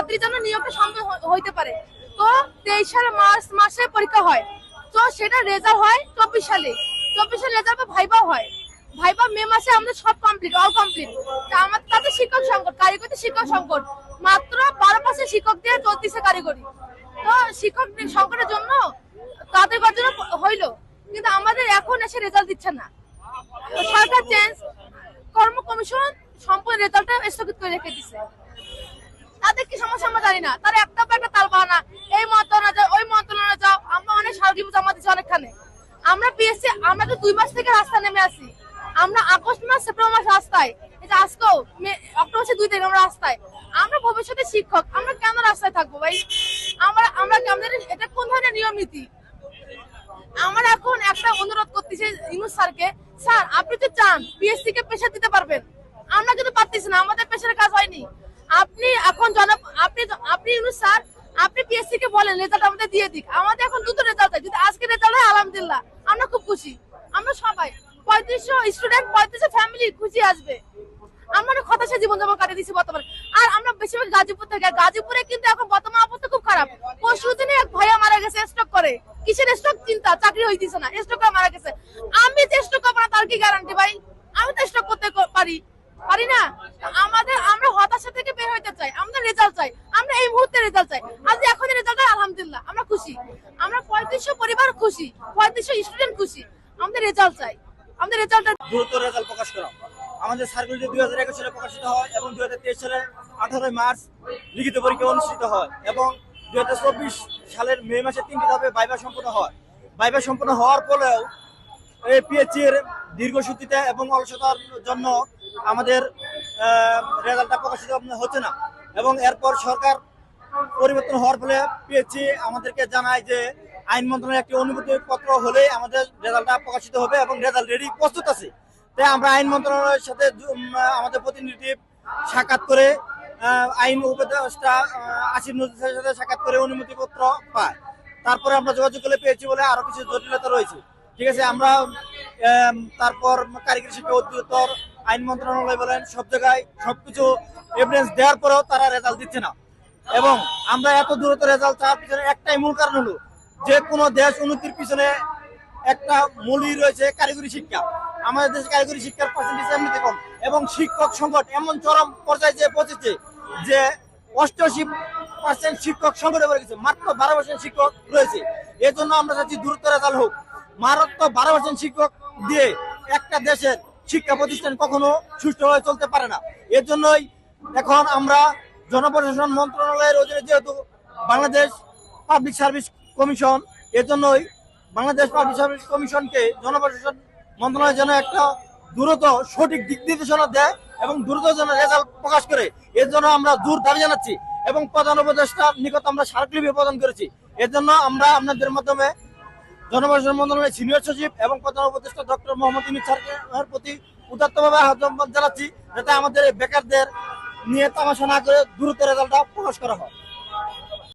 তাড়াতাড়ি যেন নিয়োগটা সম্ভব হইতে পারে। তো তেইশ সালে মার্চ মাসে পরীক্ষা হয়। তো সেটা রেজাল্ট হয় চব্বিশ সালে। চব্বিশ সালে রেজাল্ট ভাইবা হয়। ভাইবা মে মাসে আমাদের সব কমপ্লিট অল কমপ্লিট আমাদের তাদের শিক্ষক সংকট, কারিগরি শিক্ষক সংকট। মাত্র বারো পার্সেন্ট শিক্ষক দিয়ে চলতেছে কারিগরি। তো শিক্ষক সংকটের জন্য তাদের জন্য হইল। কিন্তু আমাদের এখন এসে রেজাল্ট দিচ্ছে না। সরকার চেঞ্জ কর্ম কমিশন সম্পূর্ণ রেজাল্টটা স্থগিত করে রেখে দিছে। তাদের কি সমস্যা আমরা জানি না। তারা একটা পর একটা তাল বাহানা এই মন্ত্রণালয় যাও, ওই মন্ত্রণালয় যাও, আমরা অনেক সারগিব জমা দিচ্ছি অনেকখানে। আমরা পিএসসি আমরা তো দুই মাস থেকে রাস্তা নেমে আসি আমরা আগস্ট মাস, সেপ্টেম্বর মাস রাস্তায়। আজকেও অক্টোবর মাসে দুই তারিখ আমরা রাস্তায়। আমরা ভবিষ্যতে শিক্ষক, আমরা কেন রাস্তায় থাকব ভাই? আমরা আমরা আমাদের এটা কোন ধরনের নিয়ম আমার এখন একটা অনুরোধ করতেছে ইনুস স্যারকে, স্যার, আপনি তো চান পিএসসি কে পেশা দিতে পারবেন। আমরা কিন্তু পারতেছি না, আমাদের পেশার কাজ হয়নি। আপনি এখন জন আপনি আপনি স্যার, আপনি পিএসসি কে বলেন রেজাল্ট আমাদের দিয়ে দিক। আমাদের এখন দুটো রেজাল্ট হয়। যদি আজকে রেজাল্ট হয়, আলহামদুলিল্লাহ। আমরা খুব খুশি। আমরা সবাই পঁয়ত্রিশশো স্টুডেন্ট পঁয়ত্রিশশো ফ্যামিলি খুশি আসবে। আমরা হতাশা জীবন যাপন কাটিয়ে দিচ্ছি বর্তমানে। আর আমরা বেশিরভাগ গাজীপুর থেকে। গাজীপুরে কিন্তু এখন বর্তমান অবস্থা খুব খারাপ। পরশু দিনে এক ভাইয়া মারা গেছে স্ট্রোক করে। কিসের স্ট্রোক চিন্তা, চাকরি হইতেছে না। স্ট্রোক করে মারা গেছে। আমি যে স্ট্রোক করব তার কি গ্যারান্টি ভাই? আমি তো স্ট্রোক করতে পারি। পারি না? থেকে বের হইতে চাই। আমাদের রেজাল্ট চাই। আমরা এই মুহূর্তে রেজাল্ট চাই। আজ এখন রেজাল্ট আলহামদুলিল্লাহ। আমরা খুশি। আমরা পঁয়ত্রিশশো পরিবার খুশি। পঁয়ত্রিশশো স্টুডেন্ট খুশি। আমাদের রেজাল্ট চাই। আমাদের রেজাল্টটা দ্রুত রেজাল্ট প্রকাশ করা। আমাদের সার্কুলারটি দুই হাজার একুশ সালে প্রকাশিত হয় এবং দুই হাজার তেইশ সালের আঠারোই মার্চ লিখিত পরীক্ষা অনুষ্ঠিত হয় এবং দুই হাজার চব্বিশ সালের মে মাসে তিনটি ধাপে বাইবা সম্পন্ন হয়। বাইবা সম্পন্ন হওয়ার পরেও এই পিএইচির দীর্ঘসূত্রিতা এবং অলসতার জন্য আমাদের রেজাল্টটা প্রকাশিত হচ্ছে না। এবং এরপর সরকার পরিবর্তন হওয়ার ফলে পিএইচি আমাদেরকে জানায় যে আইন মন্ত্রণালয়ের একটি অনুমতি পত্র হলে আমাদের রেজাল্টটা প্রকাশিত হবে এবং রেজাল্ট রেডি প্রস্তুত আছে। তাই আমরা আইন মন্ত্রণালয়ের সাথে আমাদের প্রতিনিধি সাক্ষাৎ করে আইন উপদেষ্টা আসিফ নজরুলের সাথে সাক্ষাৎ করে অনুমতি পত্র পাই তারপরে আমরা যোগাযোগ করলে পেয়েছি বলে আরও কিছু জটিলতা রয়েছে। ঠিক আছে, আমরা তারপর কারিগরি শিক্ষা অধিদপ্তর আইন মন্ত্রণালয় বলেন, সব জায়গায় সবকিছু এভিডেন্স দেওয়ার পরেও তারা রেজাল্ট দিচ্ছে না। এবং আমরা এত দূরত্ব রেজাল্ট চাওয়ার পিছনে একটাই মূল কারণ হলো যে কোনো দেশ উন্নতির পিছনে একটা মূলই রয়েছে কারিগরি শিক্ষা। আমাদের দেশে কারিগরি শিক্ষার পার্সেন্টেজ এমনিতে কম। এবং শিক্ষক সংকট এমন চরম পর্যায়ে যে পৌঁছেছে যে অষ্টআশি পার্সেন্ট শিক্ষক সংকটে পড়ে গেছে, মাত্র বারো পার্সেন্ট শিক্ষক রয়েছে। এর জন্য আমরা চাচ্ছি দ্রুত রেজাল্ট হোক। মারাত্মক বারো পার্সেন্ট শিক্ষক দিয়ে একটা দেশের শিক্ষা প্রতিষ্ঠান কখনো সুষ্ঠুভাবে চলতে পারে না। এর জন্যই এখন আমরা জনপ্রশাসন মন্ত্রণালয়ের অধীনে যেহেতু বাংলাদেশ পাবলিক সার্ভিস কমিশন এর জন্যই বাংলাদেশ পাবলিক সার্ভিস কমিশনকে জনপ্রশাসন মন্ত্রণালয় যেন একটা দ্রুত সঠিক দিক নির্দেশনা দেয় এবং দ্রুত যেন রেজাল্ট প্রকাশ করে। এর জন্য আমরা দূর দাবি জানাচ্ছি এবং প্রধান উপদেষ্টার নিকট আমরা স্মারকলিপি প্রদান করেছি। এর জন্য আমরা আপনাদের মাধ্যমে জনপ্রশাসন মন্ত্রণালয়ের সিনিয়র সচিব এবং প্রধান উপদেষ্টা ডক্টর মোহাম্মদ ইমিত সরকারের প্রতি উদাত্তভাবে আহ্বান জানাচ্ছি যাতে আমাদের বেকারদের নিয়ে তামাশা না করে দ্রুত রেজাল্টটা প্রকাশ করা হয়।